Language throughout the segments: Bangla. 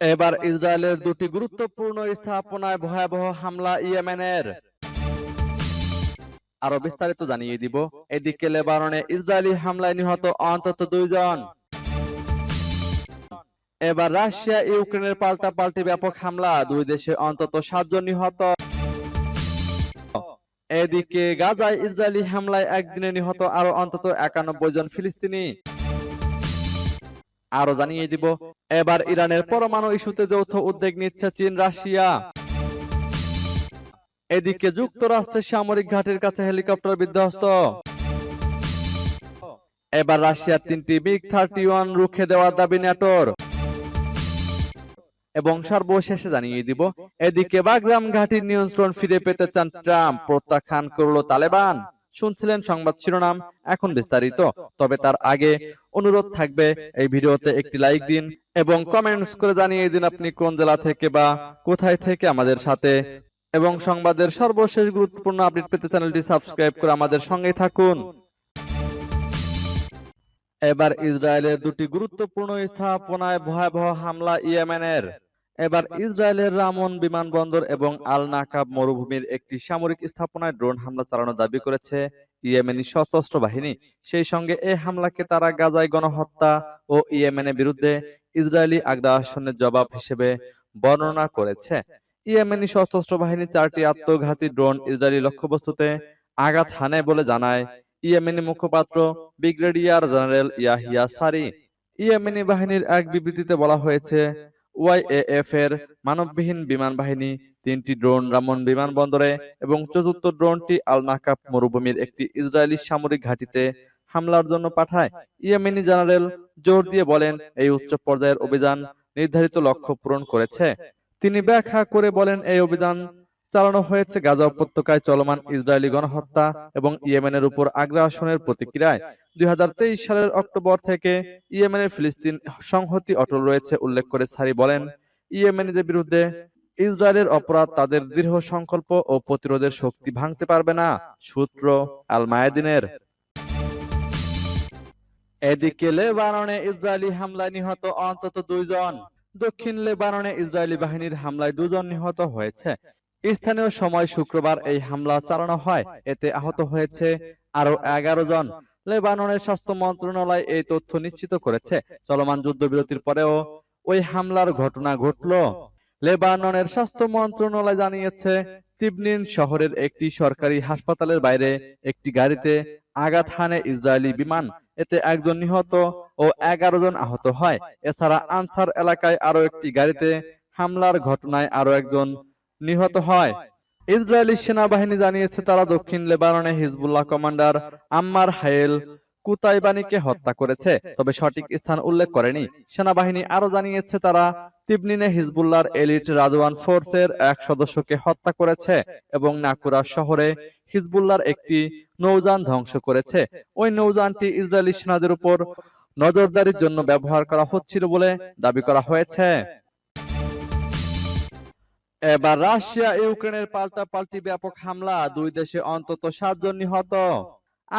এবার ইসরায়েলের দুটি গুরুত্বপূর্ণ স্থাপনায় ভয়াবহ হামলা ইয়েমেনের। আরও বিস্তারিত জানিয়ে দিব। এদিকে লেবাননে ইসরায়েলি হামলায় নিহত অন্তত দুইজন। এবার রাশিয়া ইউক্রেনের পাল্টা পাল্টি ব্যাপক হামলা, দুই দেশে অন্তত সাতজন নিহত। এদিকে গাজায় ইসরায়েলি হামলায় একদিনে নিহত আরও অন্তত একানব্বই জন ফিলিস্তিনি। আরও জানিয়ে দিব, এবার ইরানের পরমাণু ইস্যুতে যৌথ উদ্যোগ নিচ্ছে চীন, রাশিয়া। এদিকে যুক্তরাষ্ট্রের সামরিক ঘাটের কাছে হেলিকপ্টার বিধ্বস্ত। এবার রাশিয়ার তিনটি বিগ থার্টি ওয়ান রুখে দেওয়ার দাবি ন্যাটোর। এবং সর্বশেষে জানিয়ে দিব, এদিকে বাগরাম ঘাটির নিয়ন্ত্রণ ফিরে পেতে চান ট্রাম্প, প্রত্যাখ্যান করল তালেবান। শুনছিলেন সংবাদ শিরোনাম, এখন বিস্তারিত। তবে তার আগে অনুরোধ থাকবে এই ভিডিওতে একটি লাইক দিন এবং কমেন্টস করে জানিয়ে দিন আপনি কোন জেলা থেকে বা কোথায় থেকে আমাদের সাথে। এবং সংবাদের সর্বশেষ গুরুত্বপূর্ণ আপডেট পেতে চ্যানেলটি সাবস্ক্রাইব করে আমাদের সঙ্গেই থাকুন। এবার ইসরায়েলের দুটি গুরুত্বপূর্ণ স্থাপনায় ভয়াবহ হামলা ইয়েমেনের। এবার ইসরায়েলের রামন বিমানবন্দর এবং আল নাকাব মরুভূমির একটি সামরিক স্থাপনায় ড্রোন হামলা চালানোর দাবি করেছে ইয়েমেনি সশস্ত্র বাহিনী। সেই সঙ্গে এই হামলাকে তারা গাজায় গণহত্যা ও ইয়েমেনের বিরুদ্ধে ইসরায়েলি আগ্রাসনের জবাব হিসেবে বর্ণনা করেছে। ইয়েমেনি সশস্ত্র বাহিনী চারটি আত্মঘাতী ড্রোন ইসরায়েলি লক্ষ্যবস্তুতে আঘাত হানে বলে জানায় ইয়েমেনি মুখপাত্র ব্রিগেডিয়ার জেনারেল ইয়াহিয়া সারি। ইয়েমেনি বাহিনীর এক বিবৃতিতে বলা হয়েছে ওয়াইএএফ এর মানববিহীন বিমান বাহিনী তিনটি ড্রোন রামন বিমানবন্দরে এবং চতুর্থ ড্রোনটি আল নাকাব মরুভূমির একটি ইসরায়েলি সামরিক ঘাঁটিতে হামলার জন্য পাঠায়। ইয়েমেনি জেনারেল জোর দিয়ে বলেন, এই উচ্চ পর্যায়ের অভিযান নির্ধারিত লক্ষ্য পূরণ করেছে। তিনি ব্যাখ্যা করে বলেন, এই অভিযান চালানো হয়েছে গাজা উপত্যকায় চলমান ইসরায়েলি গণহত্যা এবং ইয়েমেনের উপর আগ্রাসনের প্রতিক্রিয়ায়। দুই সালের অক্টোবর থেকে ইয়েমেনের ফিলিস্তিন সংহতি অটল রয়েছে, উল্লেখ করে সারি বলেন। ইয়েমেনিদের বিরুদ্ধে ইসরায়েলের অপরাধ তাদের দৃঢ় সংকল্প ও প্রতিরোধের শক্তি ভাঙতে পারবে না, সূত্র আল মায়াদিনের এদিকে লেবাননে ইসরায়েলি হামলায় নিহত অন্তত দুইজন, দক্ষিণ লেবাননে ইসরায়েলি বাহিনীর হামলায় দুজন নিহত হয়েছে। স্থানীয় সময় শুক্রবার এই হামলা চালানো হয়। এতে আহত হয়েছে আরও এগারো জন। লেবাননের স্বাস্থ্য মন্ত্রণালয় এই তথ্য নিশ্চিত করেছে। চলমান যুদ্ধবিরতির পরেও ওই হামলার ঘটনা ঘটল। লেবাননের স্বাস্থ্য মন্ত্রণালয় জানিয়েছে, তিবনিন শহরের একটি সরকারি হাসপাতালের বাইরে একটি গাড়িতে আঘাত হানে ইসরায়েলি বিমান। এতে একজন নিহত ও এগারো জন আহত হয়। এছাড়া আনসার এলাকায় আরও একটি গাড়িতে হামলার ঘটনায় আরও একজন নিহত হয়। ইসরায়েলি সেনাবাহিনী জানিয়েছে তারা দক্ষিণ লেবাননে হিজবুল্লাহ কমান্ডার আম্মার হায়েল কুতাইবানিকে হত্যা করেছে, তবে সঠিক স্থান উল্লেখ করেনি। সেনাবাহিনী আরও জানিয়েছে তারা তিবনিনে হিজবুল্লাহর এলিট রাজওয়ান ফোর্সের এক সদস্যকে হত্যা করেছে এবং নাকুরা শহরে হিজবুল্লাহর একটি নৌযান ধ্বংস করেছে। ওই নৌযানটি ইসরায়েলি সেনাদের উপর নজরদারির জন্য ব্যবহার করা হচ্ছিল বলে দাবি করা হয়েছে। এবার রাশিয়া ইউক্রেনের পাল্টা পাল্টি ব্যাপক হামলা, দুই দেশে অন্তত সাতজন নিহত।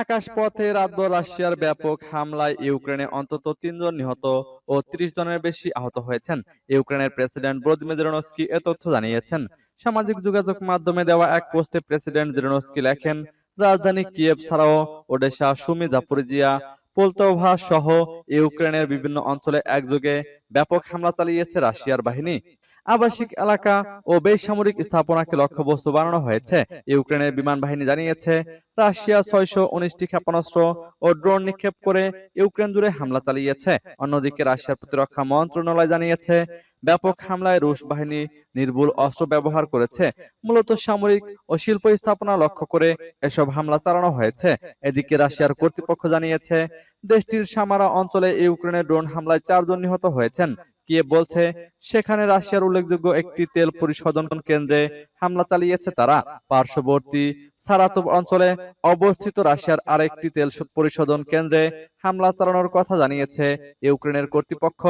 আকাশপথে রাতভর রাশিয়ার ব্যাপক হামলায় ইউক্রেনে অন্তত তিনজন নিহত ও ত্রিশ জনের বেশি আহত হয়েছেন। ইউক্রেনের প্রেসিডেন্ট ভ্লাদিমির জেলেনস্কি এ তথ্য জানিয়েছেন। সামাজিক যোগাযোগ মাধ্যমে দেওয়া এক পোস্টে প্রেসিডেন্ট জেলেনস্কি লেখেন, রাজধানী কিয়েভ ছাড়াও ওডেশা সুমি জাপোরিজিয়া পোলতোভা সহ ইউক্রেনের বিভিন্ন অঞ্চলে একযোগে ব্যাপক হামলা চালিয়েছে রাশিয়ার বাহিনী। আবাসিক এলাকা ও বেসামরিক স্থাপনাকে লক্ষ্যবস্তু বানানো হয়েছে। ইউক্রেনের বিমান বাহিনী জানিয়েছে রাশিয়া ছয়শো উনিশটি ক্ষেপণাস্ত্র ও ড্রোন নিক্ষেপ করে ইউক্রেন জুড়ে হামলা চালিয়েছে। অন্যদিকে রাশিয়ার প্রতিরক্ষা মন্ত্রণালয় জানিয়েছে ব্যাপক হামলায় রুশ বাহিনী নির্ভুল অস্ত্র ব্যবহার করেছে। মূলত সামরিক ও শিল্প স্থাপনা লক্ষ্য করে এসব হামলা চালানো হয়েছে। এদিকে রাশিয়ার কর্তৃপক্ষ জানিয়েছে দেশটির সামারা অঞ্চলে ইউক্রেনের ড্রোন হামলায় চারজন নিহত হয়েছেন। কিয়ে বলছে, সেখানে রাশিয়ার উল্লেখযোগ্য একটি তেল পরিশোধন কেন্দ্রে হামলা চালিয়েছে তারা। পার্শ্ববর্তী সারাতব অঞ্চলে অবস্থিত রাশিয়ার আরেকটি তেল পরিশোধন কেন্দ্রে হামলা চালানোর কথা জানিয়েছে ইউক্রেনের কর্তৃপক্ষ।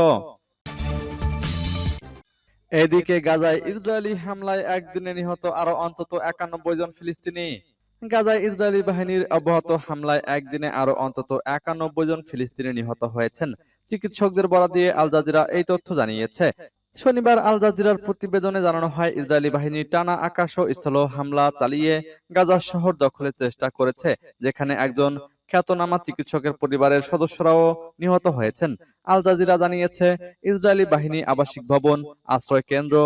এদিকে গাজায় ইসরায়েলি হামলায় একদিনে নিহত আরও অন্তত একানব্বই জন ফিলিস্তিনি। গাজায় ইসরায়েলি বাহিনীর অব্যাহত হামলায় একদিনে আরও অন্তত একানব্বই জন ফিলিস্তিনি নিহত হয়েছেন। চিকিৎসকদের বলা দিয়ে আল জাজিরা এই তথ্য জানিয়েছে। শনিবার আল জাজিরার প্রতিবেদনে জানানো হয়, ইসরায়েলি বাহিনী টানা আকাশ ও স্থল হামলা চালিয়ে গাজা শহর দখলের চেষ্টা করেছে, যেখানে একজন খ্যাতনামা চিকিৎসকের পরিবারের সদস্যরাও নিহত হয়েছেন। আল জাজিরা জানিয়েছে, ইসরায়েলি বাহিনী আবাসিক ভবন, আশ্রয় কেন্দ্র,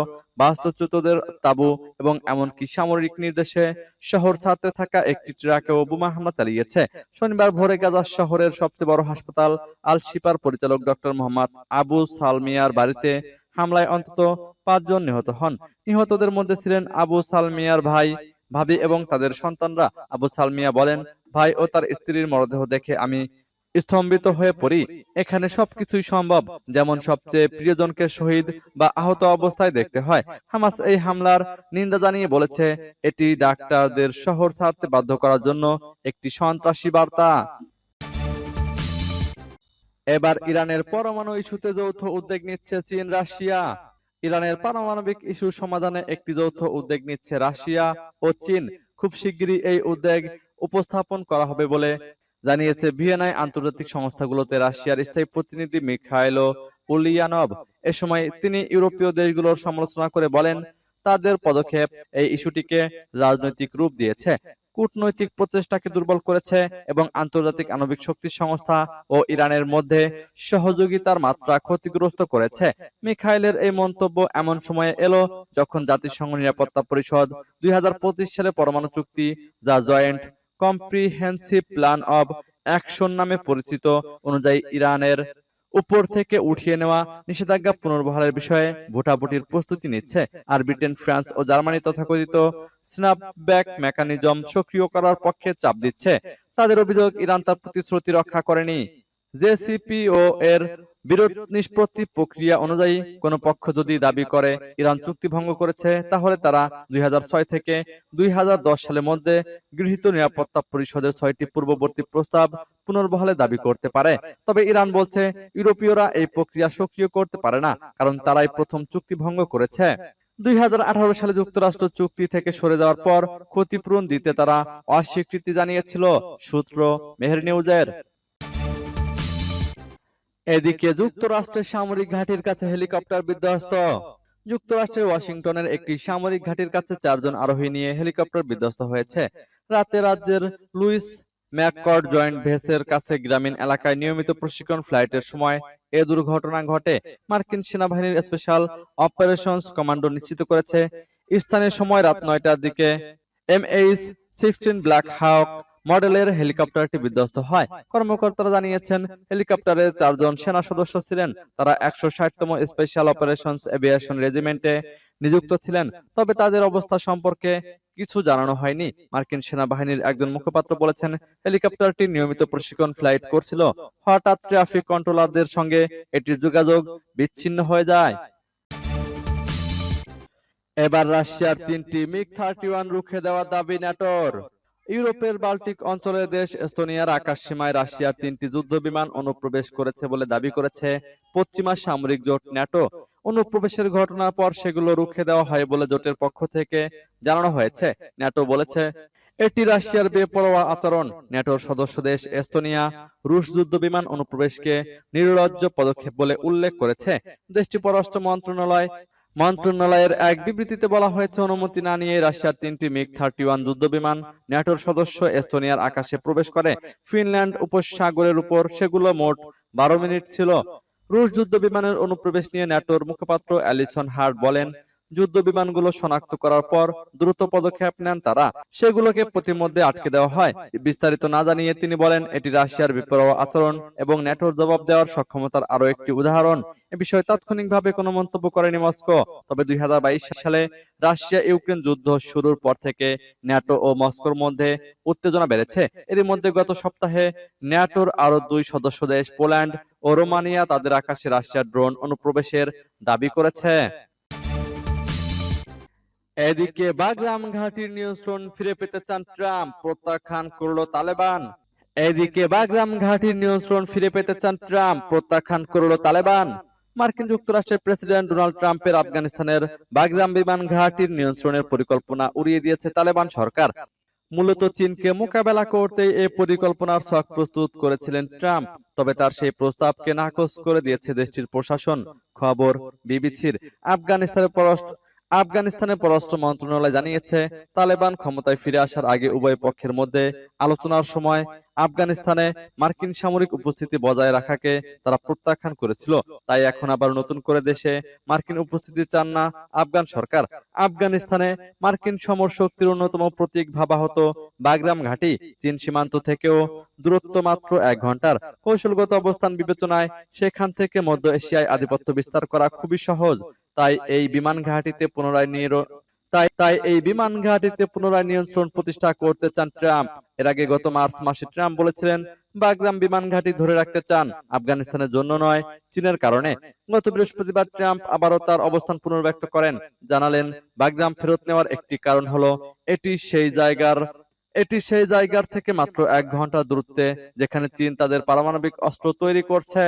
বাস্তুচ্যুতদের তাঁবু এবং এমনকি সামরিক নির্দেশে শহর ছাড়তে থাকা একটি ট্রাকেও বোমা হামলা চালিয়েছে। শনিবার ভোরে গাজা শহরের সবচেয়ে বড় হাসপাতাল আল শিপার পরিচালক ডক্টর মোহাম্মদ আবু সালমিয়ার বাড়িতে হামলায় অন্তত পাঁচজন নিহত হন। নিহতদের মধ্যে ছিলেন আবু সালমিয়ার ভাই ভাবি এবং তাদের সন্তানরা আবু সালমিয়া বলেন, ভাই ও তার স্ত্রীর মরদেহ দেখে আমি স্তম্ভিত হয়ে পড়ি। এখানে সবকিছুই সম্ভব, যেমন সবচেয়ে প্রিয়জনকে শহীদ বা আহত অবস্থায় দেখতে হয়। হামাস এই হামলার নিন্দা জানিয়ে বলেছে, এটি ডাক্তারদের শহর ছাড়তে বাধ্য করার জন্য একটি সন্ত্রাসী বার্তা। এবার ইরানের পরমাণু ইস্যুতে যৌথ উদ্যোগ নিচ্ছে চীন, রাশিয়া। ইরানের পারমাণবিক ইস্যু সমাধানে একটি যৌথ উদ্যোগ নিচ্ছে রাশিয়া ও চীন। খুব শিগগিরই এই উদ্যোগ উপস্থাপন করা হবে বলে জানিয়েছে ভিয়েনায় আন্তর্জাতিক সংস্থাগুলোতে রাশিয়ার স্থায়ী প্রতিনিধি মিখাইলো উলিয়ানভ। এ সময় তিনি ইউরোপীয় দেশগুলোর সমালোচনা করে বলেন, তাদের পদক্ষেপ এই ইস্যুটিকে রাজনৈতিক রূপ দিয়েছে। কূটনৈতিক প্রচেষ্টাকে দুর্বল করেছে এবং আন্তর্জাতিক আণবিক শক্তি সংস্থা ও ইরানের মধ্যে সহযোগিতার মাত্রা ক্ষতিগ্রস্ত করেছে। মিখাইলের এই মন্তব্য এমন সময়ে এলো যখন জাতিসংঘ নিরাপত্তা পরিষদ দুই হাজার পঁচিশ সালে পরমাণু চুক্তি যা joint comprehensive plan of action নামে পরিচিত অনুযায়ী ইরানের উপর থেকে উঠিয়ে নেওয়া নিষেধাজ্ঞা পুনর্বহালের বিষয়ে ভোটাভুটির প্রস্তুতি নিচ্ছে আর ব্রিটেন ফ্রান্স ও জার্মানি তথাকথিত স্ন্যাপব্যাক মেকানিজম সক্রিয় করার পক্ষে চাপ দিচ্ছে। তাদের অভিযোগ ইরান তার প্রতিশ্রুতি রক্ষা করেনি। জেসিপিও এর বিরোধ নিষ্পত্তি প্রক্রিয়া অনুযায়ী কোন পক্ষ যদি দাবি করে ইরান চুক্তি ভঙ্গ করেছে তাহলে তারা দুই থেকে দুই সালের মধ্যে গৃহীত নিরাপত্তা পরিষদের ছয়টি পূর্ববর্তী প্রস্তাব পুনর্বহালে দাবি করতে পারে। তবে ইরান বলছে ইউরোপীয়রা এই প্রক্রিয়া সক্রিয় করতে পারে না কারণ তারাই প্রথম চুক্তি ভঙ্গ করেছে। দুই হাজার আঠারো সালে যুক্তরাষ্ট্র চুক্তি থেকে সরে যাওয়ার পর ক্ষতিপূরণ দিতে তারা অস্বীকৃতি জানিয়েছিল সূত্র মেহের নিউজের এদিকে যুক্তরাষ্ট্রের সামরিক ঘাঁটির কাছে হেলিকপ্টার বিধ্বস্ত। যুক্তরাষ্ট্রের ওয়াশিংটনের একটি সামরিক ঘাঁটির কাছে চারজন আরোহী নিয়ে হেলিকপ্টার বিধ্বস্ত হয়েছে। রাতে রাজ্যের লুইস ম্যাককর্ড জয়েন্ট ভেসের কাছে গ্রামীণ এলাকায় নিয়মিত প্রশিক্ষণ ফ্লাইটের সময় এ দুর্ঘটনা ঘটে। মার্কিন সেনাবাহিনীর স্পেশাল অপারেশনস কমান্ডো নিশ্চিত করেছে। স্থানীয় সময় রাত নয়টার দিকে M MH sixteen Black Hawk মডেলের হেলিকপ্টারটি বিধ্বস্ত হয়। কর্মকর্তারা জানিয়েছেন, হেলিকপ্টারে চারজন সেনা সদস্য ছিলেন। তারা একশো ষাটতম স্পেশাল অপারেশনস এভিয়েশন রেজিমেন্টে নিযুক্ত ছিলেন। তবে তাদের অবস্থা সম্পর্কে কিছু জানানো হয়নি। মার্কিন সেনাবাহিনীর একজন মুখপাত্র বলেছেন, হেলিকপ্টারটি নিয়মিত প্রশিক্ষণ ফ্লাইট করছিল। হঠাৎ ট্রাফিক কন্ট্রোলারদের সঙ্গে এটির যোগাযোগ বিচ্ছিন্ন হয়ে যায়। এবার রাশিয়ার তিনটি মিগ থার্টি ওয়ান রুখে দেওয়ার দাবি ন্যাটোর। ইউরোপের বাল্টিক অঞ্চলের দেশ এস্তোনিয়ার আকাশ সীমায় রাশিয়ার তিনটি যুদ্ধ বিমান অনুপ্রবেশ করেছে বলে দাবি করেছে পশ্চিমা সামরিক জোট ন্যাটো। অনুপ্রবেশের ঘটনার পর সেগুলো রুখে দেওয়া হয় বলে জোটের পক্ষ থেকে জানানো হয়েছে। ন্যাটো বলেছে, এটি রাশিয়ার বেপরোয়া আচরণ। ন্যাটোর সদস্য দেশ এস্তোনিয়া রুশ যুদ্ধ বিমান অনুপ্রবেশকে নির্লজ্জ পদক্ষেপ বলে উল্লেখ করেছে। দেশটি পররাষ্ট্র মন্ত্রণালয় মন্ত্রণালয়ের এক বিবৃতিতে বলা হয়েছে, অনুমতি না নিয়ে রাশিয়ার তিনটি মিগ থার্টি ওয়ান যুদ্ধ বিমান ন্যাটোর সদস্য এস্তোনিয়ার আকাশে প্রবেশ করে। ফিনল্যান্ড উপসাগরের উপর সেগুলো মোট বারো মিনিট ছিল। রুশ যুদ্ধ বিমানের অনুপ্রবেশ নিয়ে ন্যাটোর মুখপাত্র অ্যালিসন হার্ট বলেন যুদ্ধ বিমানগুলো শনাক্ত করার পর দ্রুত পদক্ষেপ নেন তারা। সেগুলোকে প্রতিমধ্যে আটকে দেওয়া হয়। বিস্তারিত না জানিয়ে তিনি বলেন, এটি রাশিয়ার বিপরোয়া আচরণ এবং ন্যাটোর জবাব দেওয়ার সক্ষমতার আরও একটি উদাহরণ। এ বিষয়ে তাৎক্ষণিকভাবে কোনো মন্তব্য করেনি মস্কো। তবে দুই সালে রাশিয়া ইউক্রেন যুদ্ধ শুরুর পর থেকে ন্যাটো ও মস্কোর মধ্যে উত্তেজনা বেড়েছে। এর মধ্যে গত সপ্তাহে ন্যাটোর আরও দুই সদস্য দেশ, পোল্যান্ড ও রোমানিয়া, তাদের আকাশে রাশিয়ার ড্রোন অনুপ্রবেশের দাবি করেছে। এদিকে বাগরাম ঘাটির নিয়ন্ত্রণ ফিরে পেতে চান ট্রাম্প, প্রত্যাখ্যান করল তালেবান। এদিকে বাগরাম ঘাটির নিয়ন্ত্রণ ফিরে পেতে চান ট্রাম্প, প্রত্যাখ্যান করল তালেবান। মার্কিন যুক্তরাষ্ট্রের প্রেসিডেন্ট ডোনাল্ড ট্রাম্পের আফগানিস্তানের বাগরাম বিমান ঘাটির নিয়ন্ত্রণের পরিকল্পনা উড়িয়ে দিয়েছে তালেবান সরকার। মূলত চীনকে মোকাবেলা করতে এই পরিকল্পনার ছক প্রস্তুত করেছিলেন ট্রাম্প, তবে তার সেই প্রস্তাবকে নাকচ করে দিয়েছে দেশটির প্রশাসন। খবর বিবিসির আফগানিস্তানের পররাষ্ট্র আফগানিস্তানের পররাষ্ট্র মন্ত্রণালয় জানিয়েছে, তালেবান ক্ষমতায় ফিরে আসার আগে উভয় পক্ষের মধ্যে আলোচনার সময় আফগানিস্তানে মার্কিন সামরিক উপস্থিতি বজায় রাখাকে তারা প্রত্যাখ্যান করেছিল। তাই এখন আবার নতুন করে দেশে মার্কিন উপস্থিতি চান না আফগান সরকার। আফগানিস্তানে মার্কিন সমর শক্তির অন্যতম প্রতীক ভাবা হতো বাগরাম ঘাঁটি। চীন সীমান্ত থেকেও দূরত্ব মাত্র এক ঘণ্টার কৌশলগত অবস্থান বিবেচনায় সেখান থেকে মধ্য এশিয়ায় আধিপত্য বিস্তার করা খুবই সহজ। তাই এই বিমান ঘাটিতে পুনরায় নির- তাই তাই এই বিমান ঘাটিতে পুনরায় নিয়ন্ত্রণ প্রতিষ্ঠা করতে চান ট্রাম্প। এর আগে গত মার্চ মাসে ট্রাম্প বলেছিলেন, বাগরাম বিমান ঘাঁটি ধরে রাখতে চান, আফগানিস্তানের জন্য নয়, চীনের কারণে। গত বৃহস্পতিবার ট্রাম্প আবারও তার অবস্থান পুনর্ব্যক্ত করেন। জানালেন, বাগরাম ফেরত নেওয়ার একটি কারণ হলো, এটি সেই জায়গার, এটি সেই জায়গার থেকে মাত্র এক ঘণ্টা দূরত্বে, যেখানে চীন তাদের পারমাণবিক অস্ত্র তৈরি করছে।